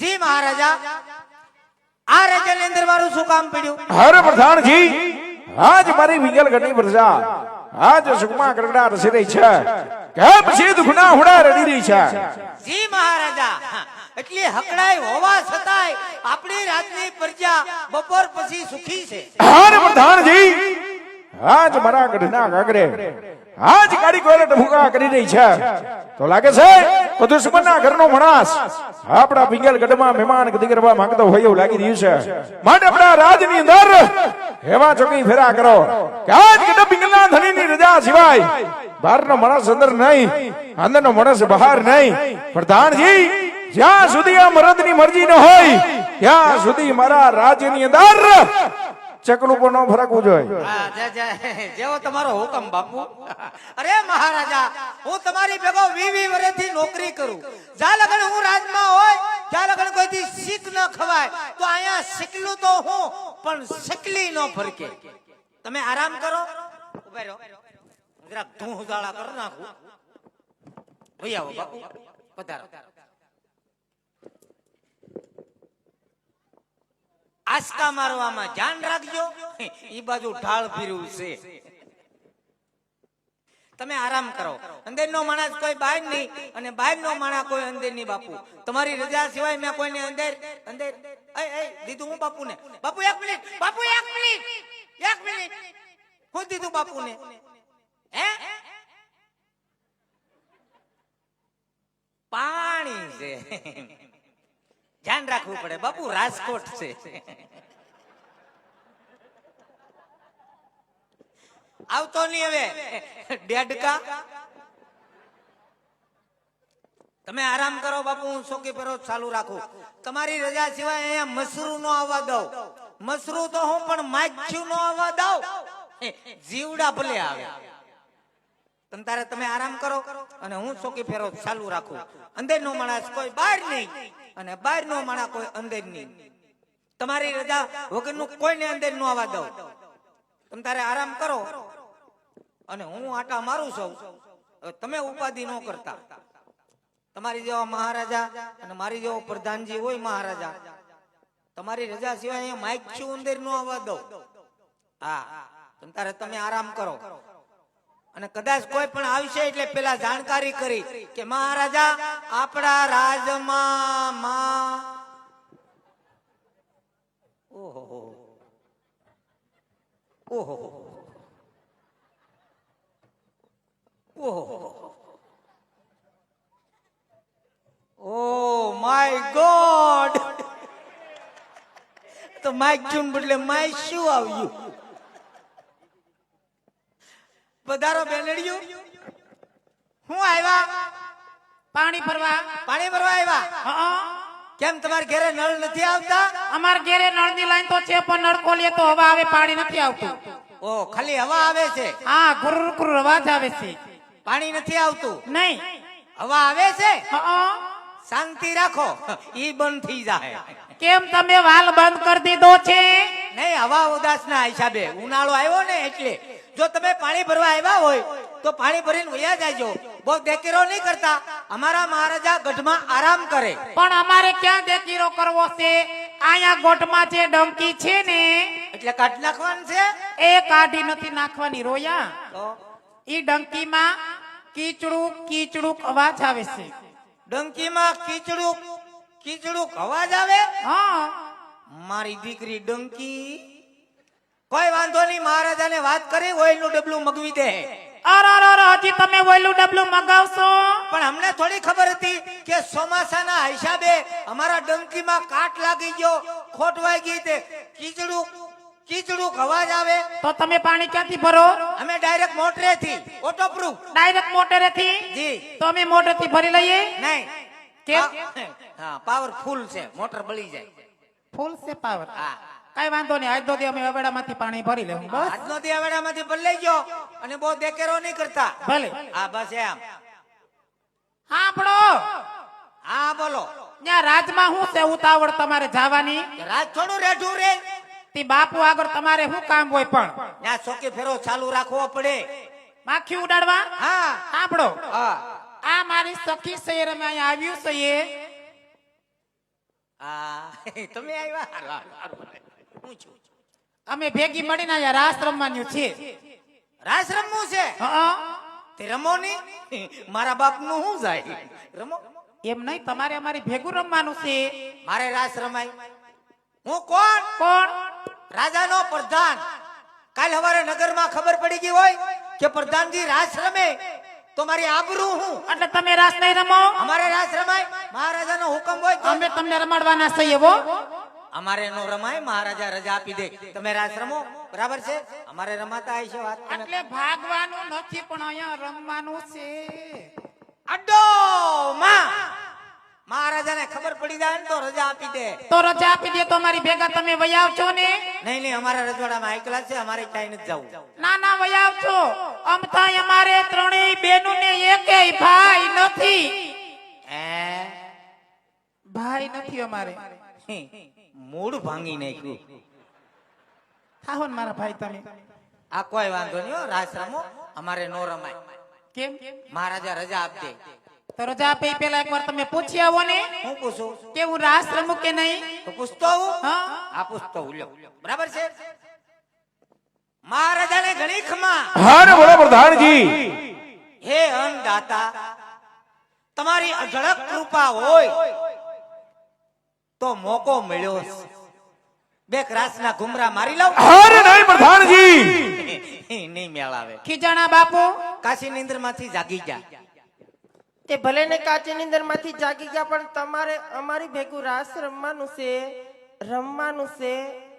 જી મહારાજા આ રાજ્યની અંદર મારું શું કામ પડ્યું? હર પ્રધાનજી આજ મારી વિંગલગઢની પ્રજા આજ સુખમાં કરડા રસી રહી છે. કે પછી દુખના હુડા રડી રહી છે. જી મહારાજા એટલે હકડાઈ હોવા છતાંય આપણી રાજની પ્રજા બપોર પછી સુખી છે. હર પ્રધાનજી આજ મારા ગઢના ગાગરે આજ કાળી કોયલટ ભૂકા કરી રહી છે. તો લાગે છે તો દુશ્મનના ઘરનો માણસ આપણા પિંગલ ગઢમાં મહેમાન ગતિ કરવા માંગતો હોય એવું લાગી રહ્યું છે. માટે આપણા રાજની અંદર એવા ચોકી ફેરા કરો. કે આજ ગઢ પિંગલના ધણીની રજા સિવાય બહારનો માણસ અંદર નહીં અંદરનો માણસ બહાર નહીં. પ્રધાનજી, જ્યાં સુધી આ મરદની મરજી ન હોય, ત્યાં સુધી મારા રાજ્યની અંદર ચકલું પણ ન ફરકવું જોઈએ. જેવો તમારો હુકમ, બાપુ. અરે, મહારાજા, હું તમારી ભેગો વીવી વર્ષથી નોકરી કરું. જ્યાં લગન હું રાજમાં હોય, ત્યાં લગન કોઈથી શીખ ન ખવાય. તો અહીંયા શીખલું તો હું, પણ શીખલી ન ફરકે. તમે આરામ કરો. ઊભા રહો. જરાક ઉજાળા કરી નાખું. ભાઈ આવો, બાપુ. પધારો. આસ્કા મારવામાં ધ્યાન રાખજો. એ બાજુ ઢાળ ફીરવું છે. તમે આરામ કરો. અંદર નો માણસ કોઈ બહાર નહીં અને બહાર નો માણસ કોઈ અંદર નહીં, બાપુ. તમારી રજા સિવાય મેં કોઈને અંદર અંદર દીધું હું બાપુને? બાપુ, એક મિનિટ. બાપુ, એક મિનિટ. એક મિનિટ. હું દીધું બાપુને? હે? પાણી છે. ધ્યાન રાખવું પડે. બાપુ, રાજકોટ છે. આવતો નહીં હવે. ડેડકા. તમે આરામ કરો બાપુ, હું શોકી પર ચાલુ રાખું. તમારી રજા સિવાય અહીંયા મસરૂ નો આવવા દઉં. મસરૂ તો હું, પણ માછ્યું નો આવવા દઉં. જીવડા ભલે આવે. તમ તારે તમે આરામ કરો અને હું શોકી ફેરો ચાલુ રાખું. અંદર નો માણસ કોઈ બહાર નહીં. અને બહાર નો માણા કોઈ અંદરની તમારી રજા વગરનું કોઈને અંદર નો આવવા દો તમે તારે આરામ કરો અને હું આટા મારું છું. તમે ઉપાધિ ન કરતા. તમારી જેવા મહારાજા અને મારી જેવો પ્રધાનજી હોય મહારાજા, તમારી રજા સિવાય અહીંયા માઇક છું અંદર નો આવવા દો હા તારે તમે આરામ કરો. અને કદાચ કોઈ પણ આવશે એટલે પેલા જાણકારી કરી કે મહારાજા, આપણા રાજમાં ઓહો માય ગોડ. તો માઇક ચૂન બદલે માય શું આવ્યું? પધારો બેલડિયું હું આવ્યા? પાણી ભરવા. પાણી ભરવા આવ્યા? કેમ તમારે ઘરે નળ નથી આવતા? અમાર ઘેરે નળની લાઈન તો છે પણ નળ ખોલીએ તો હવા આવે પાણી નથી આવતું. ઓ ખાલી હવા આવે છે? હા ગુરુ ગુરુ અવાજ આવે છે. પાણી નથી આવતું? નહીં. હવા આવે છે? હા. શાંતિ રાખો. ઈ બંધ થઈ જાય. કેમ તમે વાલ બંધ કરી દીધો છે? નહીં હવા ઉદાસ ના હિસાબે. ઉનાળો આવ્યો ને એટલે. જો તમે પાણી ભરવા આવ્યા હોય તો પાણી ભરીને વયા જાયજો બહુ દેકીરો નહીં કરતા. અમારા મહારાજા ગઢમાં આરામ કરે. પણ અમારે ક્યાં દેકીરો કરવો છે? અહીંયા ગોઠમાં જે ડંકી છે ને એટલે કાઢી નાખવાનું છે? એ કાઢી નથી નાખવાની રોયા. તો? ઈ ડંકીમાં કીચડું કીચડું અવાજ આવે છે. ડંકીમાં કીચડું કીચડું અવાજ આવે? હા. મારી દીકરી ડંકી? કોઈ વાંધો નહીં મહારાજાને વાત કરી ઓઇલનું ડબલું મગવી દે. હજી તમે ઓયલું ડબલું મગાવશો? પણ અમને થોડી ખબર હતી કે ચોમાસાના હિસાબે અમારા ડંકીમાં કાટ લાગી ગયો ખોટવાઈ ગઈ તે કીચડું કીચડું અવાજ આવે. તો તમે પાણી ક્યાંથી ભરો? અમે ડાયરેક્ટ ઓટો પ્રૂફ ડાયરેક્ટ મોટરેથી? જી. તો અમે મોટરથી ભરી લઈએ? નહીં. કેમ? હા પાવરફુલ છે મોટર બળી જાય. ફૂલ છે પાવર કઈ વાંધો નહીં આજ દોધી અમે અવેડામાંથી પાણી ભરી લેવું બસ. આજનો અવેડામાંથી બદલાઈ ગયો અને બહુ દેકેરો નહીં કરતા. ભલે. હા બસ એમ. આપણો હા બોલો. ત્યાં રાજમાં શું છે ઉતાવળ તમારે જવાની? રાજ થોડું રેઠું રે. તે બાપુ આગળ તમારે શું કામ હોય પણ? ત્યાં ચોકી ફેરો ચાલુ રાખવો પડે. માખી ઉડાડવા? હા. સાંભળો હા. આ મારી સખી શહેર અમે અહીંયા આવ્યું છે એ. આ તમે આવ્યા. હું છું અમે ભેગી મળીને અહીંયા રાસ રમવાનું છે રાસ રમવું છે? હં? તે રમો ની મારા બાપનું શું જાય? રમો. એમ નહીં તમારે અમારી ભેગું રમવાનું છે. મારે રાસ રમાય. હું કોણ? કોણ? રાજાનો પ્રધાન. કાલ સવારે નગરમાં ખબર પડી ગઈ હોય કે પ્રધાનજી રાસ રમે. તો મારી આબરૂ હું? એટલે તમે રાસ નહીં રમો? અમારે રાસ રમાય? મહારાજાનો હુકમ હોય અમે તમને રમાડવાના છીએ એવો અમારે નો રમાય મહારાજા રજા આપી દે. તમે રાસ રમો? બરાબર છે? અમારે રમાતા હશે વાત એટલે ભાગવાનું નથી પણ અહીંયા રમવાનું છે. અડો માં! મહારાજાને ખબર પડી જાય ને તો રજા આપી દે. તો રજા આપી દે તો અમારી ભેગા તમે વયાવ આવજો ને. નહીં નહીં અમારા રજવાડામાં એકલા છે અમારે ક્યાંય નથી જવું. ના ના વયાવ આવજો. આમ થાય અમારે ત્રણેય બેનો ને એકેય ભાઈ નથી. હે? ભાઈ નથી અમારે. મૂળ ભાંગી નાખ્યું. થાહો ને મારા ભાઈ તમે. આ કોઈ વાંધો નહીં રાજ રાસ રમો અમારે નો રમાય. કેમ? મહારાજા રજા આપજે. તો રજા આપે પેલા એકવાર તમે પૂછી આવો ને. હું પૂછું? કે હું રાસ રમું કે નહીં? તો પૂછતો હું. હા આ પૂછતો હું બરાબર છે? મહારાજાને ઘણી ખમા હારે બોલો પ્રધાનજી. હે અન્નદાતા તમારી અઢળક કૃપા હોય તો મોકો મળ્યો બે ક્રાસના ઘુમરા મારી લઉં? અરે નહીં પ્રધાનજી. નહીં મેળ આવે. ખીજાણા બાપુ. કાશી નિંદ્રમાંથી જાગી જા તે ભલે ને કાચી નીંદરમાંથી જાગી ગયા પણ તમારે અમારી ભેગું રાસ રમવાનું છે રમવાનું છે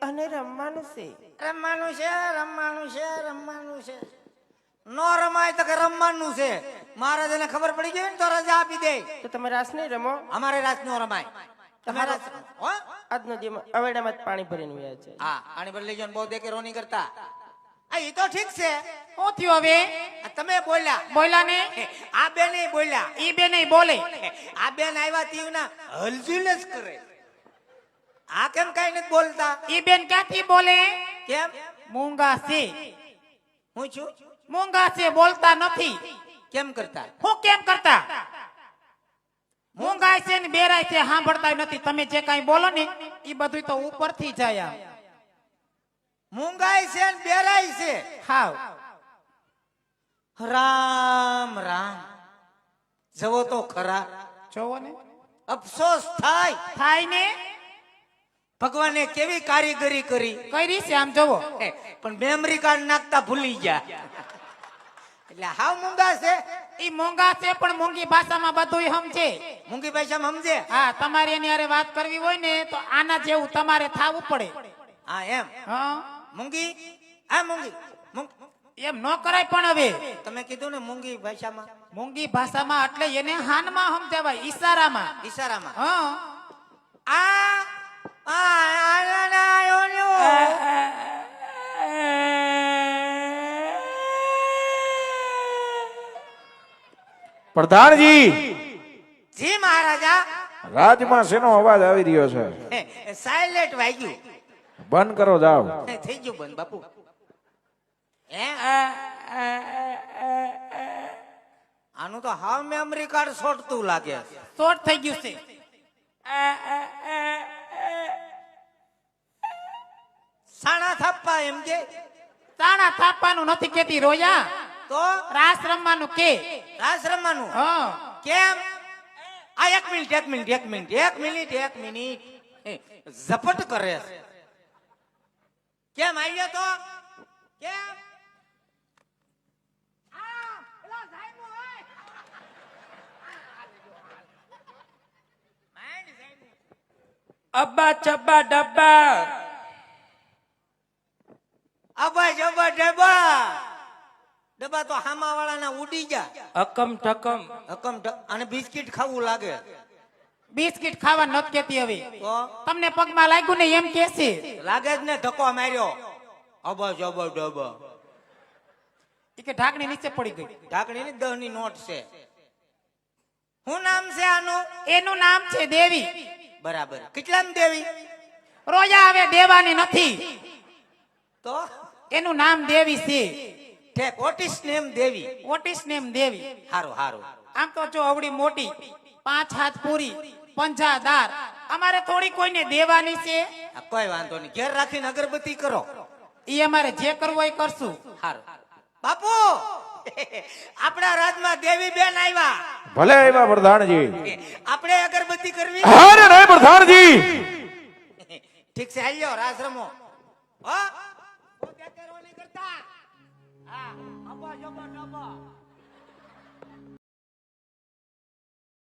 અને રમવાનું છે. રમવાનું છે રમવાનું છે રમવાનું છે. નો રમાય તો કે રમવાનું છે. મહારાજાને ખબર પડી ગઈ ને તો રજા આપી દે. તો તમે રાસ નહીં રમો? અમારે રાત નો રમાય. તમારા. આજનો દિવસ અવેડામાં જ પાણી ભરીને વ્યા છે હા પાણી ભરી લેજો બહુ દેખે રોની કરતા. આ એ તો ઠીક છે. શું થયું હવે? તમે બોલ્યા. બોલ્યા ને આ બેન બોલ્યા. ઈ બે નહીં બોલે. આ બેન આવ્યા તીવના હલઝુલ જ કરે. આ કેમ કઈ નથી બોલતા? ઈ બેન ક્યાંથી બોલે? કેમ? મૂંગા છે હું છું? મૂંગા છે બોલતા નથી. કેમ કરતા? હું કેમ કરતા? મૂંગાય છે ને બેરાય છે સાંભળતા નથી. તમે જે કાંઈ બોલો ને એ બધું તો ઉપરથી જાય. મૂંગાઈ છે ને બેરાઈ છે. હાવ. રામ રામ. જવો તો ખરા. જોવો ને. અફસોસ થાય. થાય ને? ભગવાને કેવી કારીગરી કરી? કરી છે આમ જોવો. પણ મેમરી કાર્ડ નાખતા ભૂલી ગયા. એટલે હાવ મૂંગા છે. ઈ મોંઘા છે પણ મૂંગી ભાષામાં બધું સમજે. મોંઘી ભાષામાં સમજે? હા તમારે એની હારે વાત કરવી હોય ને તો આના જેવું તમારે થાવું પડે. હા એમ. હા. મૂંગી આ મૂંગી એમ ન કરાય પણ હવે તમે કીધું ને મૂંગી ભાષામાં મૂંગી ભાષામાં એટલે એને હાનમાં સમજાવાય ઈશારામાં ઈશારામાં હા આ. પ્રધાનજી જી મહારાજા રાજમાં શેનો અવાજ આવી રહ્યો છે સાયલેન્ટ વાગ્યું બંધ કરો જાઓ. થઈ ગયું બંધ બાપુ. હે આનું તો હાવ મેમરી કાર્ડ છોડતું લાગે. શોર્ટ થઈ ગયું છે. સાણા થાપ્પા એમ કે? તાણા થાપવાનું નથી કેતી રોયા. તો? રાસ રમવાનું કે? રાસ રમવાનું? હા. કેમ? આ એક મિનિટ એક મિનિટ એક મિનિટ એક મિનિટ. એક મિનિટ ઝપટ કરે. છે. કેમ આવ્યો તો? કેમ. અબ્બા ચબ્બા ડબ્બા. અબ્બા ચબ્બા ડબ્બા. ડબ્બા તો હામા વાળાના ઉડી ગયા. અકમ ઠકમ. હકમ અને બિસ્કિટ ખાવું લાગે. બિસ્કિટ ખાવા નથી કેતી હવે. તમને પગમાં લાગ્યું ને એમ કે છે લાગે જ ને ધક્કો માર્યો. અબા જબા ડબ્બા કે ઢાકણી નીચે પડી ગઈ. ઢાકણી ની દહની નોટ છે. શું નામ છે આનું? એનું નામ છે દેવી. બરાબર. કેટલામ દેવી? રોજા હવે દેવાની નથી. તો? એનું નામ દેવી છે. ઠેક ઓટિસ નેમ દેવી? ઓટિસ નેમ દેવી? હારું હારું. આમ તો જો અવડી મોટી પાંચ હાથ પૂરી. પંજાદાર. અમારે થોડી કોઈને દેવાની છે? કોઈ વાંધો નહીં. ઘેર રાખીને અગરબત્તી કરો. ઈ અમારે જે કરવું હોય એ કરશું. સારું બાપુ! આપણા રાજમાં દેવી બેન આવ્યા ભલે આવ્યા પ્રધાનજી. આપણે અગરબત્તી કરવી? અરે નહીં પ્રધાનજી. ઠીક છે હાલ્યો રાશ્રમો હો? કરતા? હા અબા જબા ડબા